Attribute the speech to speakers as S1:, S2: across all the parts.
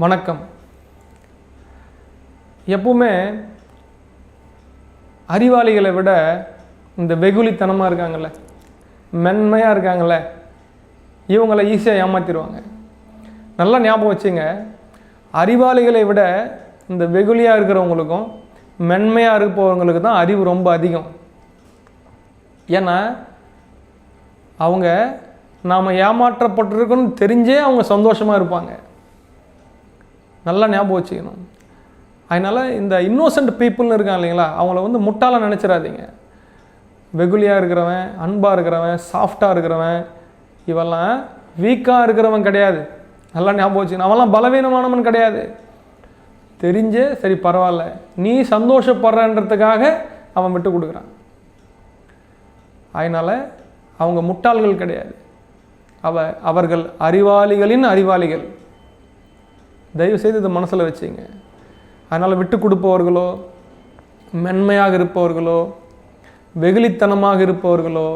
S1: வணக்கம். எப்பவுமே அறிவாளிகளை விட இந்த வெகுளித்தனமாக இருக்காங்கல்ல மென்மையாக இருக்காங்கல்ல இவங்களை ஈஸியாக ஏமாத்திடுவாங்க நல்லா ஞாபகம் வச்சுங்க அறிவாளிகளை விட இந்த வெகுளியாக இருக்கிறவங்களுக்கும் மென்மையாக இருப்பவங்களுக்கு தான் அறிவு ரொம்ப அதிகம். ஏன்னா அவங்க நாம் ஏமாற்றப்பட்டிருக்கோன்னு தெரிஞ்சே அவங்க சந்தோஷமாக இருப்பாங்க. நல்லா ஞாபகம் வச்சுக்கணும். அதனால் இந்த இன்னோசன்ட் பீப்புள்னு இருக்கான் இல்லைங்களா அவங்கள வந்து முட்டாள நினச்சிடாதீங்க வெகுளியாக இருக்கிறவன் அன்பாக இருக்கிறவன் சாஃப்டாக இருக்கிறவன் இவெல்லாம் வீக்காக இருக்கிறவன் கிடையாது. நல்லா ஞாபகம் வச்சுக்கணும். அவன்லாம் பலவீனமானவன் கிடையாது. தெரிஞ்சே சரி பரவாயில்ல. நீ சந்தோஷப்படுறன்றதுக்காக அவன் விட்டு கொடுக்குறான். அதனால் அவங்க முட்டாள்கள் கிடையாது. அவ அவர்கள் அறிவாளிகளின் அறிவாளிகள். தயவு செய்து இதை மனசில் வச்சுங்க. அதனால் விட்டு கொடுப்பவர்களோ மென்மையாக இருப்பவர்களோ வெகுளித்தனமாக இருப்பவர்களோ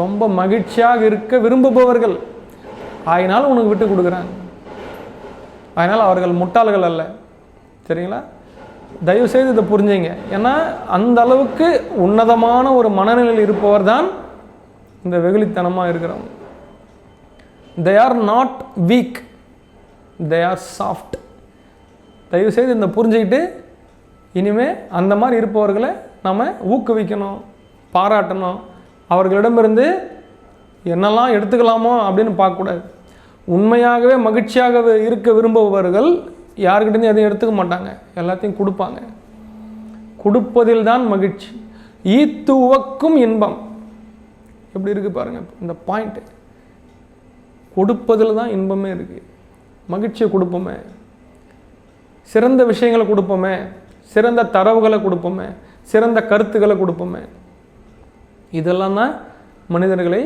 S1: ரொம்ப மகிழ்ச்சியாக இருக்க விரும்புபவர்கள் ஆயினாலும் உனக்கு விட்டு கொடுக்குறாங்க அதனால் அவர்கள் முட்டாள்கள் அல்ல. சரிங்களா? தயவு செய்து இதை புரிஞ்சுங்க. ஏன்னா அந்த அளவுக்கு உன்னதமான ஒரு மனநிலையில் இருப்பவர் தான் இந்த வெகுளித்தனமாக இருக்கிறவங்க they are not weak they are soft தயவு செய்து இந்த புரிஞ்சுக்கிட்டு இனிமேல் அந்த மாதிரி இருப்பவர்களை நம்ம ஊக்குவிக்கணும் பாராட்டணும். அவர்களிடமிருந்து என்னெல்லாம் எடுத்துக்கலாமோ அப்படின்னு பார்க்கக்கூடாது. உண்மையாகவே மகிழ்ச்சியாக இருக்க விரும்புபவர்கள் யாருக்கிட்டேருந்து எதையும் எடுத்துக்க மாட்டாங்க. எல்லாத்தையும் கொடுப்பாங்க. கொடுப்பதில் தான் மகிழ்ச்சி. ஈத்து உவக்கும் இன்பம். எப்படி இருக்குது பாருங்கள் இந்த பாயிண்ட் கொடுப்பதில் தான் இன்பமே இருக்குது மகிழ்ச்சியை கொடுப்போமே. சிறந்த விஷயங்களை கொடுப்போமே. சிறந்த தரவுகளை கொடுப்போமே. சிறந்த கருத்துக்களை கொடுப்போமே. இதெல்லாம் தான் மனிதர்களை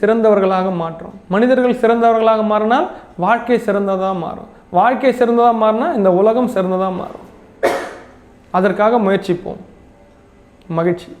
S1: சிறந்தவர்களாக மாற்றும். மனிதர்கள் சிறந்தவர்களாக மாறினால் வாழ்க்கை சிறந்ததாக மாறும். வாழ்க்கை சிறந்ததாக மாறினா இந்த உலகம் சிறந்ததாக மாறும். அதற்காக முயற்சிப்போம். மகிழ்ச்சி.